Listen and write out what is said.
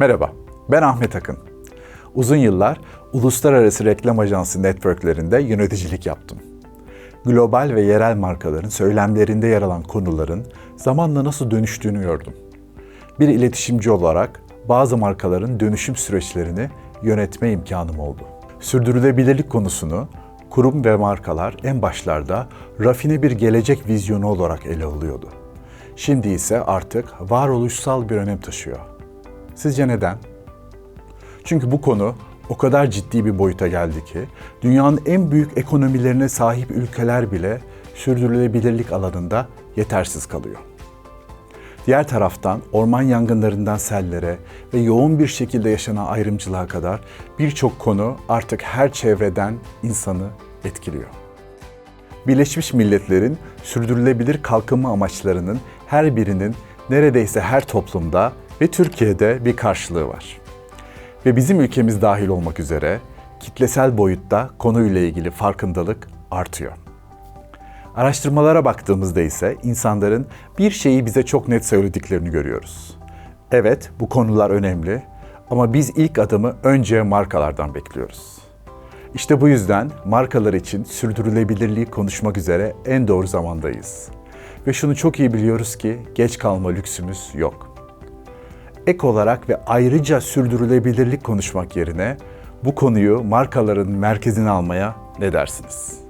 Merhaba, ben Ahmet Akın. Uzun yıllar uluslararası reklam ajansı networklerinde yöneticilik yaptım. Global ve yerel markaların söylemlerinde yer alan konuların zamanla nasıl dönüştüğünü gördüm. Bir iletişimci olarak bazı markaların dönüşüm süreçlerini yönetme imkanım oldu. Sürdürülebilirlik konusunu kurum ve markalar en başlarda rafine bir gelecek vizyonu olarak ele alıyordu. Şimdi ise artık varoluşsal bir önem taşıyor. Sizce neden? Çünkü bu konu o kadar ciddi bir boyuta geldi ki dünyanın en büyük ekonomilerine sahip ülkeler bile sürdürülebilirlik alanında yetersiz kalıyor. Diğer taraftan orman yangınlarından sellere ve yoğun bir şekilde yaşanan ayrımcılığa kadar birçok konu artık her çevreden insanı etkiliyor. Birleşmiş Milletler'in sürdürülebilir kalkınma amaçlarının her birinin neredeyse her toplumda ve Türkiye'de bir karşılığı var. Ve bizim ülkemiz dahil olmak üzere kitlesel boyutta konuyla ilgili farkındalık artıyor. Araştırmalara baktığımızda ise insanların bir şeyi bize çok net söylediklerini görüyoruz. Evet, bu konular önemli ama biz ilk adımı önce markalardan bekliyoruz. İşte bu yüzden markalar için sürdürülebilirliği konuşmak üzere en doğru zamandayız. Ve şunu çok iyi biliyoruz ki geç kalma lüksümüz yok. Ek olarak ve ayrıca sürdürülebilirlik konuşmak yerine bu konuyu markaların merkezine almaya ne dersiniz?